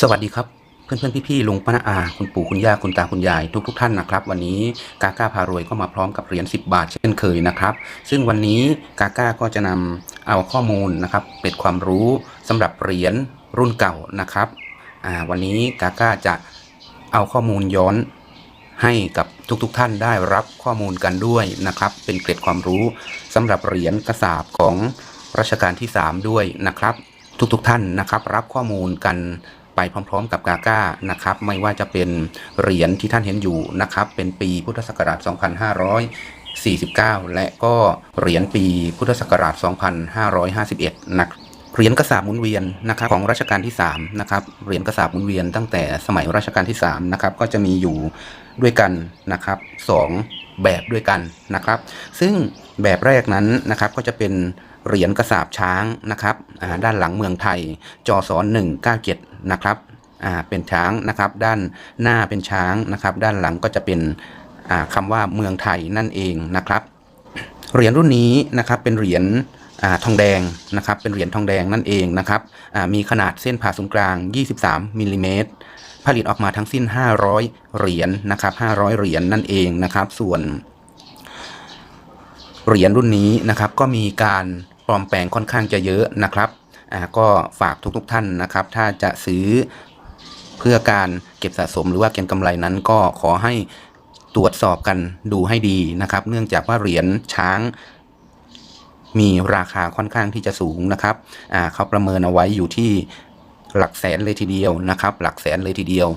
สวัสดีครับเพื่อนเพื่อนพี่ๆลุงป้าอาคุณปู่คุณย่าคุณตาคุณยายทุกทุกๆท่านนะครับ วันนี้กาก้าพารวยก็มาพร้อมกับเหรียญ10 บาทเช่นเคยนะครับ ซึ่งวันนี้กาก้าก็จะนำเอาข้อมูลนะครับเป็นความรู้สำหรับเหรียญรุ่นเก่านะครับวันนี้กาก้าจะเอาข้อมูลย้อนให้กับทุกๆทท่านได้รับข้อมูลกันด้วยนะครับ เป็นเกร็ดความรู้สำหรับเหรียญกระสาบของรัชกาลที่ 3 ด้วยนะครับ ทุกๆทท่านนะครับ รับข้อมูลกัน ไปพร้อมๆ กับกาก้านะครับไม่ว่าจะเป็นเหรียญที่ท่านเห็นอยู่นะครับเป็นปีพุทธศักราช 2549 และก็เหรียญปีพุทธศักราช 2551 นะครับเหรียญกระสาบหมุนเวียนนะครับของรัชกาลที่3นะครับเหรียญกระสาบหมุนเวียนตั้งแต่สมัยรัชกาลที่3นะครับก็จะมีอยู่ด้วยกันนะครับสองแบบด้วยกันนะครับ ซึ่งแบบแรกนั้นนะครับก็จะเป็น เหรียญกระสาบช้างนะครับด้านหลังเมืองไทยจอสอน197 นะครับเป็นช้างนะครับ ด้านหน้าเป็นช้างนะครับ ด้านหลังก็จะเป็นอ่าคำว่าเมืองไทยนั่นเองนะครับ เหรียญรุ่นนี้นะครับเป็นเหรียญทองแดงนะครับ เป็นเหรียญทองแดงนั่นเองนะครับมีขนาดเส้นผ่าศูนย์กลาง 23มิลลิเมตรผลิตออกมาทั้งสิ้น 500 เหรียญนะครับ 500 เหรียญนั่นเองนะครับ ส่วน เหรียญรุ่นนี้นะครับก็มีการ ปลอมแปลงค่อนข้างจะเยอะนะครับก็ฝากทุกๆท่านนะครับ ถ้าจะซื้อเพื่อการเก็บสะสมหรือว่าเก็งกำไรนั้นก็ขอให้ตรวจสอบกันดูให้ดีนะครับ เนื่องจากว่าเหรียญช้างมีราคาค่อนข้างที่จะสูงนะครับเขาประเมินเอาไว้อยู่ที่หลักแสนเลยทีเดียวนะครับ หลักแสนเลยทีเดียว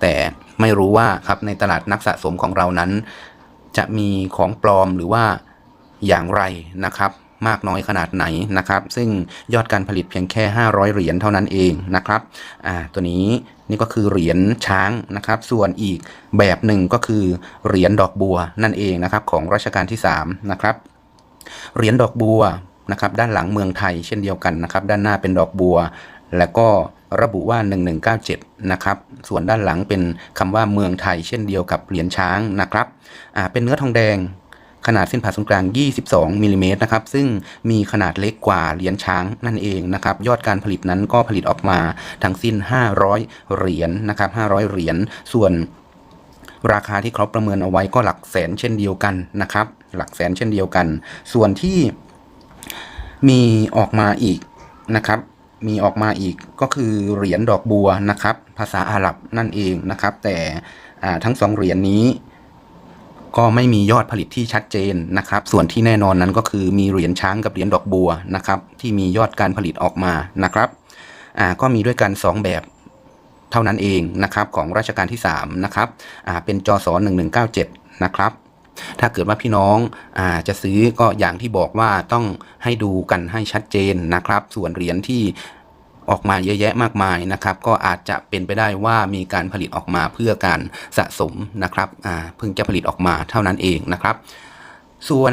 แต่ไม่รู้ว่าครับในตลาดนักสะสมของเรานั้น จะมีของปลอมหรือว่าอย่างไรนะครับ มากน้อยขนาดไหนนะครับซึ่งยอดการผลิตเพียงแค่ 500 เหรียญเท่านั้นเองนะครับอ่าตัวนี้นี่ก็คือเหรียญช้างนะครับ ส่วนอีกแบบหนึ่งก็คือเหรียญดอกบัวนั่นเองนะครับของรัชกาลที่3นะครับเหรียญดอกบัวนะครับด้านหลังเมืองไทยเช่นเดียวกันนะครับด้านหน้าเป็นดอกบัว แล้วก็ระบุว่า 1197 นะครับ ส่วนด้านหลังเป็นคำว่าเมืองไทยเช่นเดียวกับเหรียญช้างนะครับ อ่า เป็นเนื้อทองแดง ขนาดเส้นผ่าศูนย์กลาง 22มิลลิเมตรนะครับ ซึ่งมีขนาดเล็กกว่าเหรียญช้างนั่นเองนะครับ ยอดการผลิตนั้นก็ผลิตออกมาทั้งสิ้น 500 เหรียญนะครับ 500 เหรียญ ส่วนราคาที่เขาประเมินเอาไว้ก็หลักแสนเช่นเดียวกันนะครับ หลักแสนเช่นเดียวกัน ส่วนที่มีออกมาอีกนะครับ มีออกมาอีกก็คือเหรียญดอกบัวนะครับ ภาษาอาหรับนั่นเองนะครับ แต่ทั้งสองเหรียญนี้ ก็ไม่มียอดผลิตที่ชัดเจนนะครับ ส่วนที่แน่นอนนั้นก็คือมีเหรียญช้างกับเหรียญดอกบัวนะครับ ที่มียอดการผลิตออกมานะครับอ่าก็มีด้วยกัน 2 แบบเท่านั้นเองนะครับของรัชกาลที่3นะครับอ่าเป็นจอสอ1197นะครับถ้าเกิดว่าพี่น้องอาจะซื้อก็อย่างที่บอกว่าต้องให้ดูกันให้ชัดเจนนะครับ ส่วนเหรียญที่ ออกมาเยอะแยะมากมายนะครับ ก็อาจจะเป็นไปได้ว่ามีการผลิตออกมาเพื่อการสะสมนะครับอ่าเพิ่งจะผลิตออกมาเท่านั้นเองนะครับ ส่วน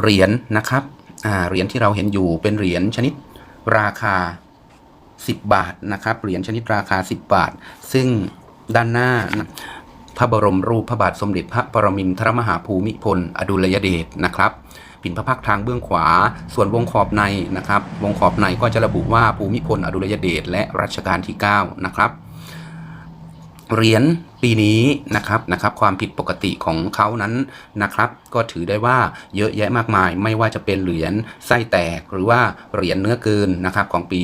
เหรียญนะครับอ่าเหรียญที่เราเห็นอยู่เป็นเหรียญชนิดราคา 10 บาทนะครับเหรียญชนิดราคา 10 บาท ซึ่งด้านหน้าพระบรมรูปพระบาทสมเด็จพระปรมินทรมหาภูมิพล อดุลยเดชนะครับ ผินพระพักทางเบื้องขวา ส่วนวงขอบในนะครับ วงขอบในก็จะระบุว่าภูมิพลอดุลยเดชและรัชกาลที่ 9 นะครับเหรียญปีนี้นะครับนะครับความผิดปกติของเขานั้นนะครับ ก็ถือได้ว่าเยอะแยะมากมาย ไม่ว่าจะเป็นเหรียญไส้แตกหรือว่าเหรียญเนื้อเกินนะครับของปี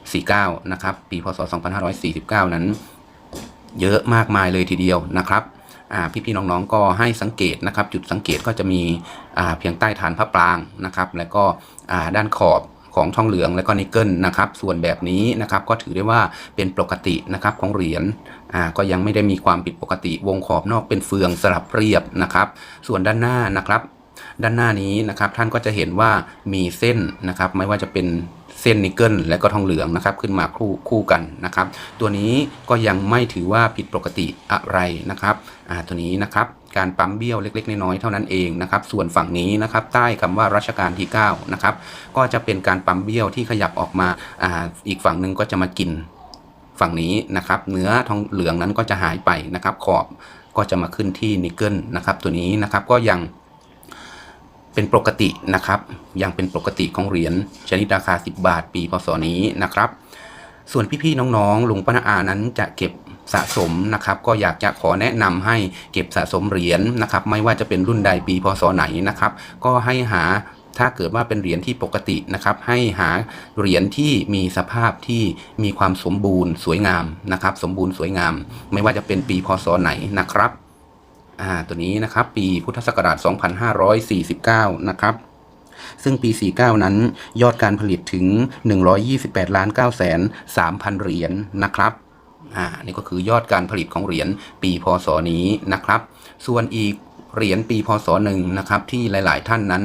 49 นะครับ ปีพศ 2549 นั้น เยอะมากมายเลยทีเดียวนะครับ พี่ๆน้องๆก็ให้สังเกตนะครับ จุดสังเกตก็จะมีเพียงใต้ฐานพระปรางนะครับ แล้วก็ด้านขอบของทองเหลืองและก็นิกเกิลนะครับ ส่วนแบบนี้นะครับก็ถือได้ว่าเป็นปกตินะครับของเหรียญอ่าก็ยังไม่ได้มีความผิดปกติ วงขอบนอกเป็นเฟืองสลับเรียบนะครับ ส่วนด้านหน้านะครับ ด้านหน้านี้นะครับท่านก็จะเห็นว่ามีเส้นนะครับ ไม่ว่าจะเป็น เส้นนิกเกิลและก็ทองเหลืองนะครับขึ้นมาคู่คู่กันนะครับ ตัวนี้ก็ยังไม่ถือว่าผิดปกติอะไรนะครับอ่าตัวนี้นะครับการปั๊มเบี้ยวเล็ก ๆ น้อยๆเท่านั้นเองนะครับส่วนฝั่งนี้นะครับใต้คำว่ารัชกาลที่9นะครับก็จะเป็นการปั๊มเบี้ยวที่ขยับออกมาอ่าอีกฝั่งหนึ่งก็จะมากินฝั่งนี้นะครับเนื้อทองเหลืองนั้นก็จะหายไปนะครับขอบก็จะมาขึ้นที่นิกเกิลนะครับตัวนี้นะครับก็ยัง เป็นปกตินะครับ ยังเป็นปกติของเหรียญชนิดราคา 10 บาทปีพศนี้นะครับ ส่วนพี่ๆน้องๆลุงป้านาอานั้นจะเก็บสะสมนะครับ ก็อยากจะขอแนะนำให้เก็บสะสมเหรียญนะครับ ไม่ว่าจะเป็นรุ่นใดปีพศไหนนะครับ ก็ให้หาถ้าเกิดว่าเป็นเหรียญที่ปกตินะครับ ให้หาเหรียญที่มีสภาพที่มีความสมบูรณ์สวยงามนะครับ สมบูรณ์สวยงาม ไม่ว่าจะเป็นปีพศไหนนะครับ อ่าตัวนี้นะครับ ปีพุทธศักราช 2549 นะครับ ซึ่งปี 49 นั้นยอดการผลิตถึง 128ล้าน9แสน3,000 เหรียญนะครับอ่านี่ก็คือยอดการผลิตของเหรียญปีพศนี้นะครับ ส่วนอีกเหรียญปีพศหนึ่งนะครับ ที่หลาย ๆ ท่านนั้น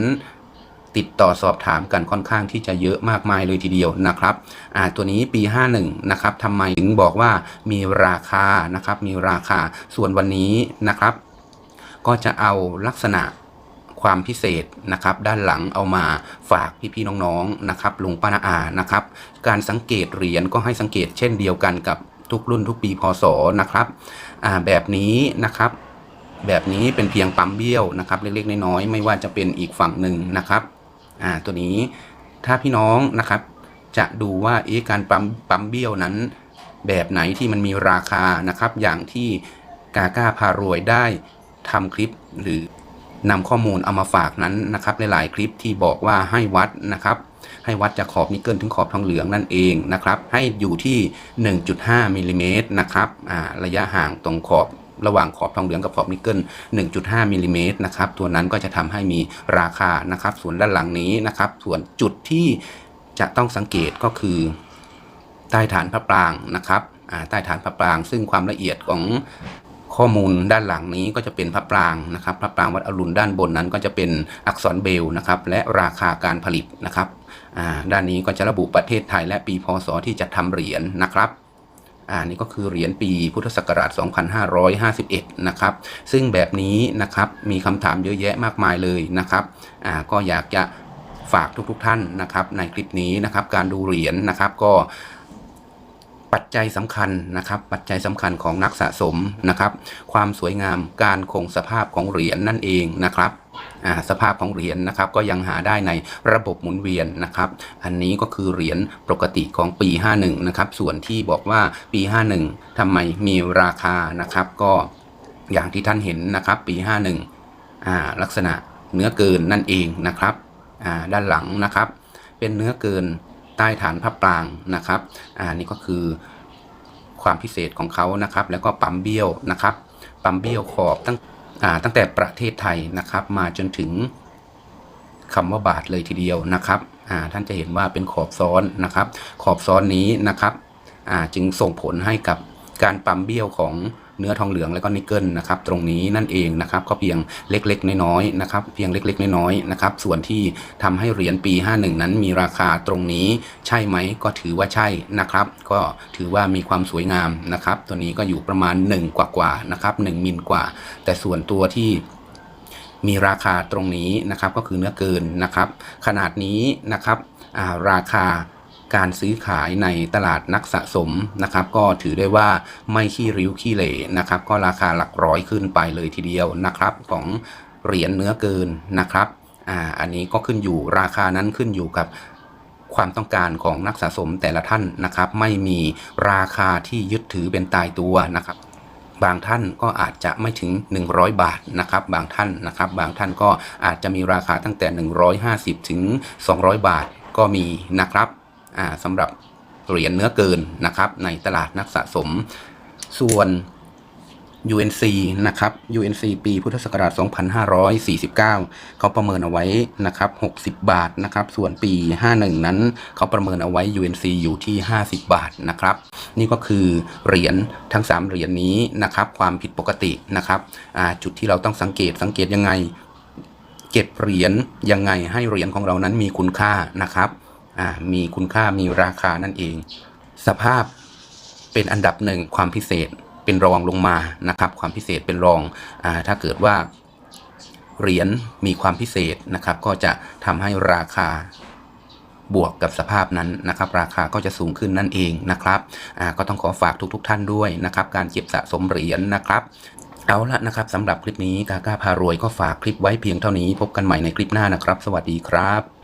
ติดต่อสอบถามกันค่อนข้างที่จะเยอะมากมายเลยทีเดียวนะครับอ่าตัวนี้ปี 51 นะครับทำไมถึงบอกว่ามีราคานะครับ มีราคาส่วนวันนี้นะครับ ก็จะเอาลักษณะความพิเศษนะครับ ด้านหลังเอามาฝากพี่ๆน้องๆนะครับลุงป้านาอานะครับ การสังเกตเหรียญก็ให้สังเกตเช่นเดียวกันกับทุกรุ่นทุกปีพศนะครับแบบนี้นะครับ แบบนี้เป็นเพียงปั๊มเบี้ยวนะครับเล็กๆน้อยๆไม่ว่าจะเป็นอีกฝั่งหนึ่งนะครับตัวนี้ถ้าพี่น้องนะครับ จะดูว่าเอ๊ะการปั๊มปั๊มเบี้ยวนั้น แบบไหนที่มันมีราคานะครับ อย่างที่กาก้าพารวยได้ ทำคลิปหรือนำข้อมูลเอามาฝากนั้นนะครับหลายๆคลิปที่บอกว่าให้วัดนะครับให้วัดจากขอบนิกเกิลถึงขอบทองเหลืองนั่นเองนะครับให้อยู่ที่ 1.5มิลลิเมตรนะครับระยะห่างตรงขอบระหว่างขอบทองเหลืองกับขอบนิกเกิล 1.5มิลลิเมตรนะครับตัวนั้นก็จะทำให้มีราคานะครับ ส่วนด้านหลังนี้นะครับ ส่วนจุดที่จะต้องสังเกตก็คือใต้ฐานพระปรางนะครับใต้ฐานพระปราง ซึ่งความละเอียดของ ข้อมูลด้านหลังนี้ก็จะเป็นพระปรางนะครับ พระปรางวัดอรุณด้านบนนั้นก็จะเป็นอักษรเบลนะครับ และราคาการผลิตนะครับอ่าด้านนี้ก็จะระบุประเทศไทยและปีพศที่จะทำเหรียญนะครับอ่านี่ก็คือเหรียญปีพุทธศักราช 2551 นะครับ ซึ่งแบบนี้นะครับมีคำถามเยอะแยะมากมายเลยนะครับอ่าก็อยากจะฝากทุกๆทท่านนะครับ ในคลิปนี้นะครับการดูเหรียญนะครับก็ ปัจจัยสำคัญนะครับ ปัจจัยสำคัญของนักสะสมนะครับ ความสวยงามการคงสภาพของเหรียญนั่นเองนะครับอ่าสภาพของเหรียญนะครับก็ยังหาได้ในระบบหมุนเวียนนะครับ อันนี้ก็คือเหรียญปกติของปี 51 นะครับ ส่วนที่บอกว่าปี 51ทำไมมีราคานะครับ ก็อย่างที่ท่านเห็นนะครับปี 51อ่าลักษณะเนื้อเกินนั่นเองนะครับอ่าด้านหลังนะครับ เป็นเนื้อเกิน ใต้ฐานพระปรางนะครับอ่านี่ก็คือความพิเศษของเขานะครับ แล้วก็ปั๊มเบี้ยวนะครับ ปั๊มเบี้ยวขอบตั้งอ่าตั้งแต่ประเทศไทยนะครับ มาจนถึงคำว่าบาทเลยทีเดียวนะครับอ่าท่านจะเห็นว่าเป็นขอบซ้อนนะครับ ขอบซ้อนนี้นะครับอ่าจึงส่งผลให้กับการปั๊มเบี้ยวของ เนื้อทองเหลืองและก็นิกเกิลนะครับตรงนี้นั่นเองนะครับก็เพียงเล็กๆน้อยๆนะครับเพียงเล็กๆน้อยๆนะครับส่วนที่ทำให้เหรียญปี 51 นั้นมีราคาตรงนี้ใช่ไหมก็ถือว่าใช่นะครับ ก็ถือว่ามีความสวยงามนะครับตัวนี้ก็อยู่ประมาณ 1 กว่าๆนะครับ1มิลกว่า แต่ส่วนตัวที่มีราคาตรงนี้นะครับก็คือเนื้อเกินนะครับ ขนาดนี้นะครับาราคา การซื้อขายในตลาดนักสะสมนะครับ ก็ถือได้ว่าไม่ขี้ริ้วขี้เหร่นะครับ ก็ราคาหลักร้อยขึ้นไปเลยทีเดียวนะครับ ของเหรียญเนื้อเกินนะครับอ่าอันนี้ก็ขึ้นอยู่ราคานั้นขึ้นอยู่กับความต้องการของนักสะสมแต่ละท่านนะครับ ไม่มีราคาที่ยึดถือเป็นตายตัวนะครับบางท่านก็อาจจะไม่ถึง 100 บาทนะครับ บางท่านนะครับ บางท่านก็อาจจะมีราคาตั้งแต่ 150 ถึง 200 บาทก็มีนะครับ สำหรับเหรียญเนื้อเกินนะครับในตลาดนักสะสม ส่วน UNC นะครับ UNC ปีพุทธศักราช 2549 เขาประเมินเอาไว้นะครับ 60 บาทนะครับ ส่วนปี 51 นั้น เขาประเมินเอาไว้ UNC อยู่ที่ 50 บาทนะครับ นี่ก็คือเหรียญทั้ง 3 เหรียญนี้นะครับ ความผิดปกตินะครับอ่าจุดที่เราต้องสังเกตสังเกตยังไง เก็บเหรียญยังไงให้เหรียญของเรานั้นมีคุณค่านะครับ มีคุณค่ามีราคานั่นเอง สภาพเป็นอันดับหนึ่งความพิเศษเป็นรองลงมานะครับ ความพิเศษเป็นรองอถ้าเกิดว่าเหรียญมีความพิเศษนะครับ ก็จะทำให้ราคาบวกกับสภาพนั้นนะครับ ราคาก็จะสูงขึ้นนั่นเองนะครับก็ต้องขอฝากทุกๆทท่านด้วยนะครับ การเก็บสะสมเหรียญนะครับเอาละนะครับสำหรับคลิปนี้กาก้าพารวยก็ฝากคลิปไว้เพียงเท่านี้ พบกันใหม่ในคลิปหน้านะครับ สวัสดีครับ